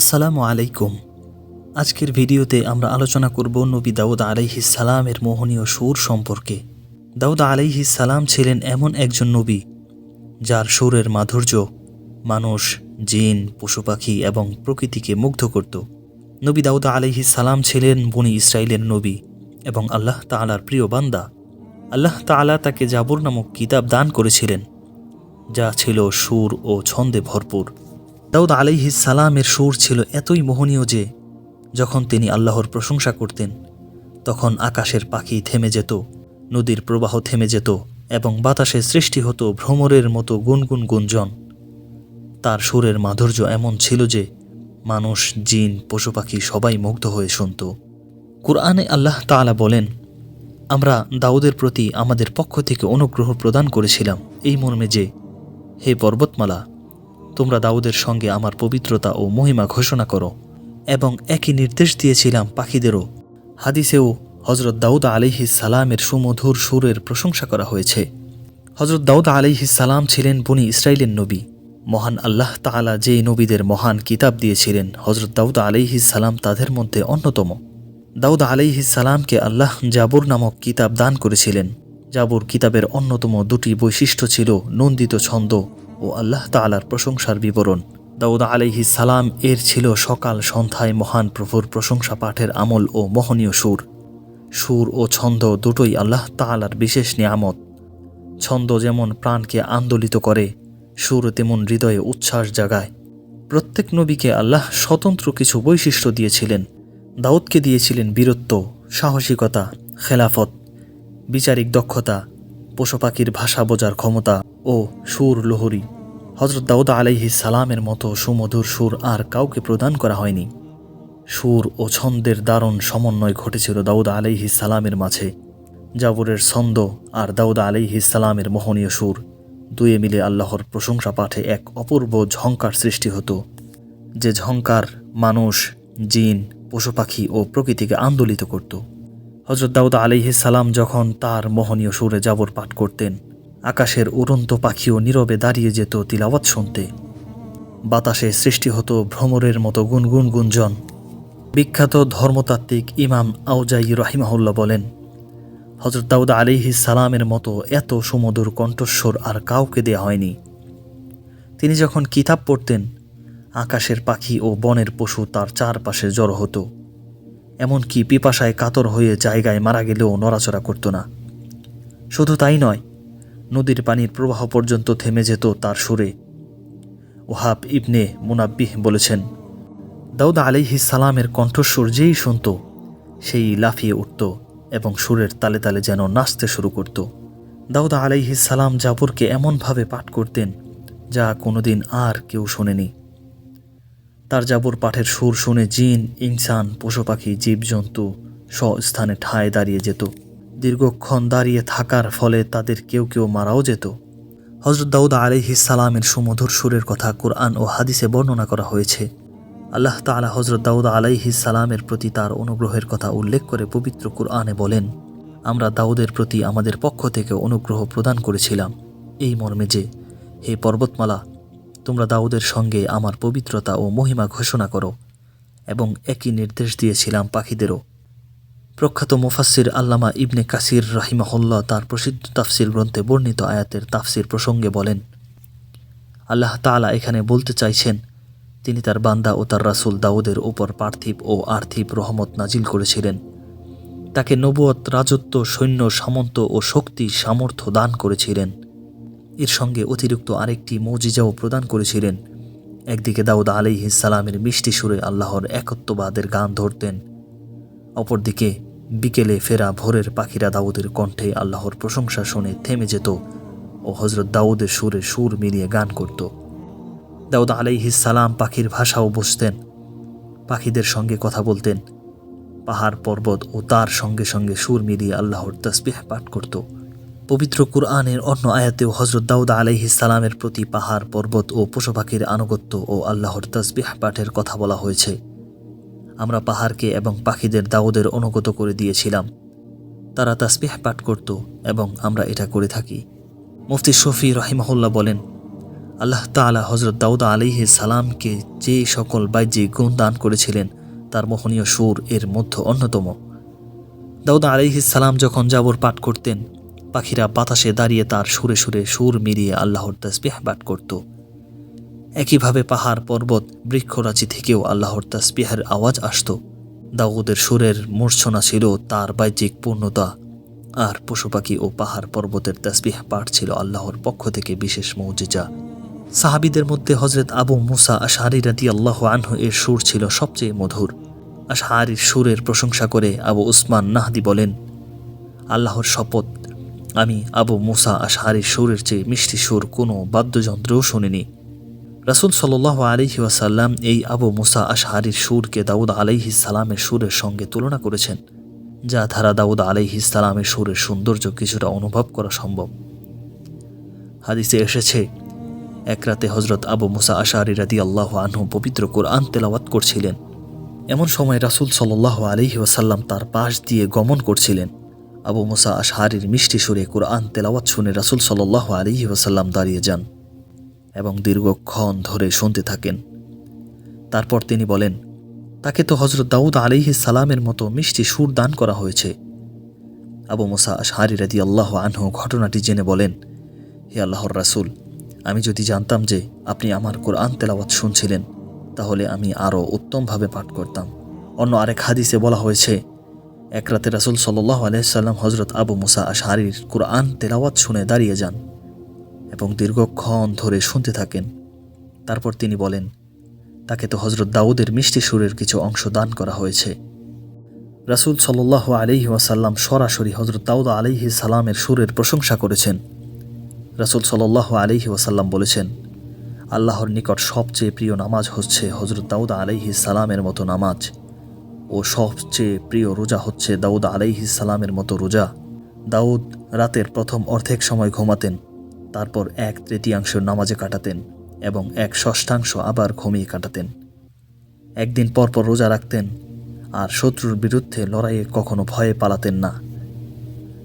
আসসালামু আলাইকুম। আজকের ভিডিওতে আমরা আলোচনা করব নবী দাউদ সালামের মোহনীয় সুর সম্পর্কে। দাউদ সালাম ছিলেন এমন একজন নবী, যার সুরের মাধুর্য মানুষ, জিন পশু পাখি এবং প্রকৃতিকে মুগ্ধ করত। নবী দাউদ সালাম ছিলেন বনি ইসরায়েলের নবী এবং আল্লাহ তাআলার প্রিয় বান্দা। আল্লাহ তাআলা তাকে জাবর নামক কিতাব দান করেছিলেন, যা ছিল সুর ও ছন্দে ভরপুর। দাউদ আলাইহিস সালামের সুর ছিল এতই মোহনীয় যে, যখন তিনি আল্লাহর প্রশংসা করতেন, তখন আকাশের পাখি থেমে যেত, নদীর প্রবাহ থেমে যেত এবং বাতাসে সৃষ্টি হতো ভ্রমরের মতো গুনগুন গুঞ্জন। তার সুরের মাধুর্য এমন ছিল যে, মানুষ, জিন পশু পাখি সবাই মুগ্ধ হয়ে শুনত। কুরআনে আল্লাহ তাআলা বলেন, আমরা দাউদের প্রতি আমাদের পক্ষ থেকে অনুগ্রহ প্রদান করেছিলাম এই মর্মে যে, হে পর্বতমালা তোমরা দাউদের সঙ্গে আমার পবিত্রতা ও মহিমা ঘোষণা করো, এবং একই নির্দেশ দিয়েছিলাম পাখিদেরও। হাদিসেও হজরত দাউদ আলিহিস সালামের সুমধুর সুরের প্রশংসা করা হয়েছে। হজরত দাউদ আলিহিস সালাম ছিলেন বনি ইসরায়েলের নবী। মহান আল্লাহ তাআলা যে নবীদের মহান কিতাব দিয়েছিলেন হজরত দাউদ আলিহিস সালাম তাদের মধ্যে অন্যতম। দাউদ আলাইহিস সালামকে আল্লাহ জাবুর নামক কিতাব দান করেছিলেন। জাবুর কিতাবের অন্যতম দুটি বৈশিষ্ট্য ছিল নন্দিত ছন্দ ও আল্লাহ তালার প্রশংসার বিবরণ। দাউদ আলাইহিস সালাম এর ছিল সকাল সন্ধ্যায় মহান প্রভুর প্রশংসা পাঠের আমল ও মোহনীয় সুর। সুর ও ছন্দ দুটোই আল্লাহ তাআলার বিশেষ নিয়ামত। ছন্দ যেমন প্রাণকে আন্দোলিত করে, সুর তেমন হৃদয়ে উচ্ছ্বাস জাগায়। প্রত্যেক নবীকে আল্লাহ স্বতন্ত্র কিছু বৈশিষ্ট্য দিয়েছিলেন। দাউদকে দিয়েছিলেন বীরত্ব, সাহসিকতা, খেলাফত, বিচারিক দক্ষতা পশু পাখির ভাষা বোঝার ক্ষমতা ও সুর লোহরি। হজরত দাউদ আলাইহি সালামের মতো সুমধুর সুর আর কাউকে প্রদান করা হয়নি। সুর ও ছন্দের দারুণ সমন্বয় ঘটেছিল দাউদ আলাইহি সালামের মাঝে। জাবুরের ছন্দ আর দাউদ আলাইহি সালামের মোহনীয় সুর দুয়ে মিলে আল্লাহর প্রশংসা পাঠে এক অপূর্ব ঝঙ্কার সৃষ্টি হতো। যে ঝঙ্কার মানুষ, জিন পশু পাখি ও প্রকৃতিকে আন্দোলিত করত। হজরত দাউদ আলিহি সালাম যখন তার মোহনীয় সুরে জাবর পাঠ করতেন, আকাশের উড়ন্ত পাখিও নীরবে দাঁড়িয়ে যেত তিলাওয়াত শুনতে। বাতাসে সৃষ্টি হতো ভ্রমরের মতো গুনগুন গুঞ্জন। বিখ্যাত ধর্মতাত্ত্বিক ইমাম আউজাই রহিমাহুল্লাহ বলেন হজরত দাউদ আলিহি সালামের মতো এত সুমধুর কণ্ঠস্বর আর কাউকে দেয়া হয়নি। তিনি যখন কিতাব পড়তেন, আকাশের পাখি ও বনের পশু তার চারপাশে জড়ো হতো। এমনকি পিপাসায় কাতর হয়ে জায়গায় মারা গেলেও নড়াচড়া করত না। শুধু তাই নয়, নদীর পানির প্রবাহ পর্যন্ত থেমে যেত তার সুরে। ওহাব ইবনে মুনাব্বিহ বলেছেন, দাউদ আলিহি সালামের কণ্ঠস্বর যেই শুনত, সেই লাফিয়ে উঠত এবং সুরের তালে তালে যেন নাচতে শুরু করত। দাউদা আলাইহি সালাম জাবরকে এমনভাবে পাঠ করতেন যা কোনোদিন আর কেউ শোনেনি। তার জাবর পাঠের সুর শুনে জিন, ইনসান, পশু পাখি, জীবজন্তু স্বস্থানে ঠায় দাঁড়িয়ে যেত। দীর্ঘক্ষণ দাঁড়িয়ে থাকার ফলে তাদের কেউ কেউ মারাও যেত। হজরত দাউদ আলিহি সালামের সুমধুর সুরের কথা কোরআন ও হাদিসে বর্ণনা করা হয়েছে। আল্লাহ তালা হজরত দাউদ আলাইহি সালামের প্রতি তার অনুগ্রহের কথা উল্লেখ করে পবিত্র কোরআনে বলেন, আমরা দাউদের প্রতি আমাদের পক্ষ থেকে অনুগ্রহ প্রদান করেছিলাম। এই মর্মে যে, হে পর্বতমালা তোমরা দাউদের সঙ্গে আমার পবিত্রতা ও মহিমা ঘোষণা করো, এবং একই নির্দেশ দিয়েছিলাম পাখিদেরও। প্রখ্যাত মুফাসির আল্লামা ইবনে কাসির রাহিমাহুল্লাহ তার প্রসিদ্ধ তাফসির গ্রন্থে বর্ণিত আয়াতের তাফসির প্রসঙ্গে বলেন, আল্লাহ তাআলা এখানে বলতে চাইছেন, তিনি তার বান্দা ও তার রাসুল দাউদের উপর পার্থিব ও আর্থিব রহমত নাজিল করেছিলেন। তাকে নবুয়ত রাজত্ব, সৈন্য, সামন্ত ও শক্তি, সামর্থ্য দান করেছিলেন। এর সঙ্গে অতিরিক্ত আরেকটি মজিজাও প্রদান করেছিলেন। একদিকে দাউদ আলিহি সালামের মিষ্টি সুরে আল্লাহর একত্ববাদের গান ধরতেন। অপরদিকে বিকেলে ফেরা ভোরের পাখিরা দাউদের কণ্ঠে আল্লাহর প্রশংসা শুনে থেমে যেত ও হজরত দাউদের সুরে সুর মিলিয়ে গান করত। দাউদ আলাইহিস সালাম পাখির ভাষাও বুঝতেন। পাখিদের সঙ্গে কথা বলতেন। পাহাড় পর্বত ও তার সঙ্গে সঙ্গে সুর মিলিয়ে আল্লাহর তসবিহ পাঠ করত। পবিত্র কুরআনের অন্য আয়াতেও হজরত দাউদ আলাইহিস সালামের প্রতি পাহাড়, পর্বত ও পশু পাখির আনুগত্য ও আল্লাহর তসবিহ পাঠের কথা বলা হয়েছে। আমরা পাহাড়কে এবং পাখিদের দাউদের অনুগত করে দিয়েছিলাম। তারা তাসবিহ পাঠ করত এবং আমরা এটা করে থাকি। মুফতি শফি রহিমহল্লা বলেন, আল্লাহ তাআলা হজরত দাউদ আলিহি সালামকে যে সকল বাহ্যিক গুণ দান করেছিলেন, তার মোহনীয় সুর এর মধ্য অন্যতম। দাউদ আলিহি সালাম যখন জাবর পাঠ করতেন পাখিরা বাতাসে দাঁড়িয়ে তার সুরে সুরে সুর মিলিয়ে আল্লাহর তসবিহ পাঠ করত। একইভাবে পাহাড়, পর্বত, বৃক্ষরাজি থেকেও আল্লাহর তসবিহের আওয়াজ আসত। দাউদের সুরের মূর্ছনা ছিল তার বাহ্যিক পূর্ণতা, আর পশু পাখি ও পাহাড়, পর্বতের তসবিহ পাঠ ছিল আল্লাহর পক্ষ থেকে বিশেষ মৌজিজা। সাহাবিদের মধ্যে হজরত আবু মুসা আশারি রাদি আল্লাহ আনহু এর সুর ছিল সবচেয়ে মধুর। আশারির সুরের প্রশংসা করে আবু উসমান নাহদি বলেন, আল্লাহর শপথ আমি আবু মুসা আশারির সুরের চেয়ে মিষ্টি সুর কোনো বাদ্যযন্ত্রেও শুনিনি। রাসুল সাল্লাহ আলহি ওয়াসাল্লাম এই আবু মুসা আশহারির সুরকে দাউদ আলাইহি সালামের সুরের সঙ্গে তুলনা করেছেন, যা ধারা দাউদ আলাইহি সালামের সুরের সৌন্দর্য কিছুটা অনুভব করা সম্ভব। হাদিসে এসেছে, এক রাতে হজরত আবু মুসা আশারি রাদি আল্লাহ আনহু পবিত্র কোরআন তেলাওয়াত করছিলেন। এমন সময় রাসুল সাল্লাহ আলহি ওয়াসাল্লাম তার পাশ দিয়ে গমন করছিলেন। আবু মুসা আশহারির মিষ্টি সুরে কোরআন তেলাওয়াত শুনে রাসুল সাল্লাহ আলহি ওয়াসাল্লাম দাঁড়িয়ে যান এবং দীর্ঘক্ষণ ধরে শুনতে থাকেন। তারপর তিনি বলেন, তাকে তো হজরত দাউদ আলিহি সালামের মতো মিষ্টি সুর দান করা হয়েছে। আবু মুসা আশহারি রাদি আল্লাহ আনহু ঘটনাটি জেনে বলেন, হে আল্লাহর রাসুল, আমি যদি জানতাম যে আপনি আমার কোরআন তেলাওয়াত শুনছিলেন, তাহলে আমি আরও উত্তমভাবে পাঠ করতাম। অন্য আরেক হাদিসে বলা হয়েছে এক রাতে রাসুল সাল্লাহ আলাইসাল্লাম হজরত আবু মুসা আশহারির কোরআন তেলাওয়াত শুনে দাঁড়িয়ে যান এবং দীর্ঘক্ষণ ধরে শুনতে থাকেন। তারপর তিনি বলেন, তাকে তো হজরত দাউদের মিষ্টি সুরের কিছু অংশ দান করা হয়েছে। রাসুল সাল্লাহ আলিহি ওয়াসাল্লাম সরাসরি হজরত দাউদ আলিহি সালামের সুরের প্রশংসা করেছেন। রাসুল সাল্লাহ আলিহি ওয়াসাল্লাম বলেছেন, আল্লাহর নিকট সবচেয়ে প্রিয় নামাজ হচ্ছে হজরত দাউদ আলাইহি সালামের মতো নামাজ। ও সবচেয়ে প্রিয় রোজা হচ্ছে দাউদ সালামের মতো রোজা। দাউদ রাতের প্রথম অর্ধেক সময় ঘুমাতেন, তারপর এক তৃতীয়াংশ নামাজে কাটাতেন এবং এক ষষ্ঠাংশ আবার ঘুমিয়ে কাটাতেন। একদিন পরপর রোজা রাখতেন, আর শত্রুর বিরুদ্ধে লড়াইয়ে কখনো ভয়ে পালাতেন না।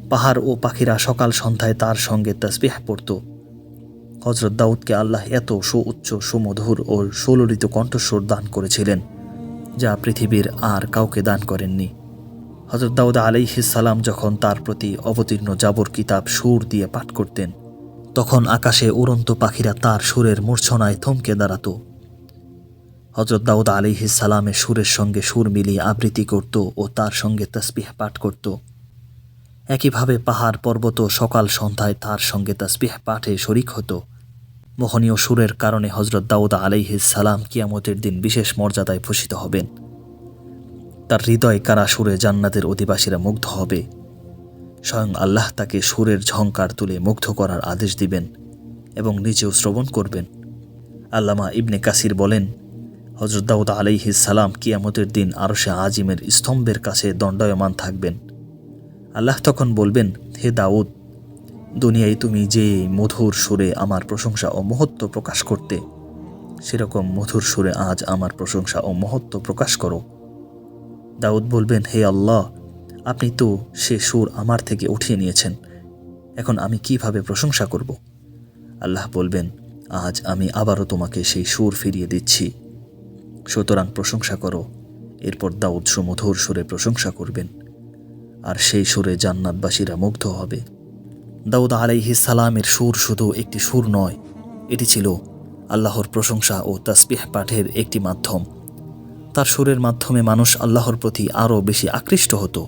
পাহাড় ও পাখিরা সকাল সন্ধ্যায় তার সঙ্গে তসবিহ পড়ত। হজরত দাউদকে আল্লাহ এত সুউচ্চ, সুমধুর ও সুললিত কণ্ঠস্বর দান করেছিলেন। যা পৃথিবীর আর কাউকে দান করেননি। হজরত দাউদ আলাইহিসাল্লাম যখন তার প্রতি অবতীর্ণ জাবর কিতাব সুর দিয়ে পাঠ করতেন, তখন আকাশে উড়ন্ত পাখিরা তার সুরের মূর্ছনায় থমকে দাঁড়াত। হজরত দাউদ সালামের সুরের সঙ্গে সুর মিলিয়ে আবৃত্তি করত ও তার সঙ্গে তসবিহ পাঠ করত। একইভাবে পাহাড় পর্বত সকাল সন্ধ্যায় তার সঙ্গে তসবিহ পাঠে শরিক হতো। মোহনীয় সুরের কারণে হজরত দাউদ আলাইহিস সালাম কিয়ামতের দিন বিশেষ মর্যাদায় ভূষিত হবেন। তার হৃদয় কারা সুরে জান্নাতের অধিবাসীরা মুগ্ধ হবে। স্বয়ং আল্লাহ তাকে সুরের ঝঙ্কার তুলে মুগ্ধ করার আদেশ দিবেন এবং নিজেও শ্রবণ করবেন। আল্লামা ইবনে কাসির বলেন হজরত দাউদ আলাইহিস সালাম কিয়ামতের দিন আরশে আজিমের স্তম্ভের কাছে দণ্ডায়মান থাকবেন। আল্লাহ তখন বলবেন, হে দাউদ দুনিয়ায় তুমি যে মধুর সুরে আমার প্রশংসা ও মহত্ব প্রকাশ করতে, সেরকম মধুর সুরে আজ আমার প্রশংসা ও মহত্ব প্রকাশ করো। দাউদ বলবেন, হে আল্লাহ, আপনি তো সে সুর আমার থেকে উঠিয়ে নিয়েছেন। এখন আমি কীভাবে প্রশংসা করব? আল্লাহ বলবেন, আজ আমি আবারও তোমাকে সেই সুর ফিরিয়ে দিচ্ছি। সুতরাং প্রশংসা করো। এরপর দাউদ সুমধুর সুরে প্রশংসা করবেন। আর সেই সুরে জান্নাতবাসীরা মুগ্ধ হবে। দাউদ আলাইহি সালামের সুর শুধু একটি সুর নয়, এটি ছিল আল্লাহর প্রশংসা ও তাসবিহ পাঠের একটি মাধ্যম। তার সুরের মাধ্যমে মানুষ আল্লাহর প্রতি আরও বেশি আকৃষ্ট হতো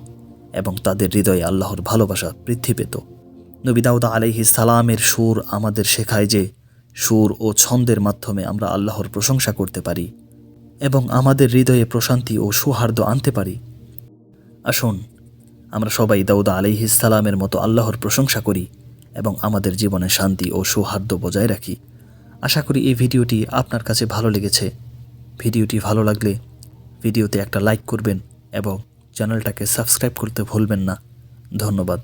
এবং তাদের হৃদয়ে আল্লাহর ভালোবাসা বৃদ্ধি পেত। নবী দাউদ আলাইহি সালামের সুর আমাদের শেখায় যে সুর ও ছন্দের মাধ্যমে আমরা আল্লাহর প্রশংসা করতে পারি এবং আমাদের হৃদয়ে প্রশান্তি ও সৌহার্দ্য আনতে পারি। আসুন আমরা সবাই দাউদা আলাইহিস সালামের মতো আল্লাহর প্রশংসা করি এবং আমাদের জীবনে শান্তি ও সৌহার্দ্য বজায় রাখি। আশা করি এই ভিডিওটি আপনার কাছে ভালো লেগেছে। ভিডিওটি ভালো লাগলে ভিডিওতে একটা লাইক করবেন এবং চ্যানেলটাকে সাবস্ক্রাইব করতে ভুলবেন না। ধন্যবাদ।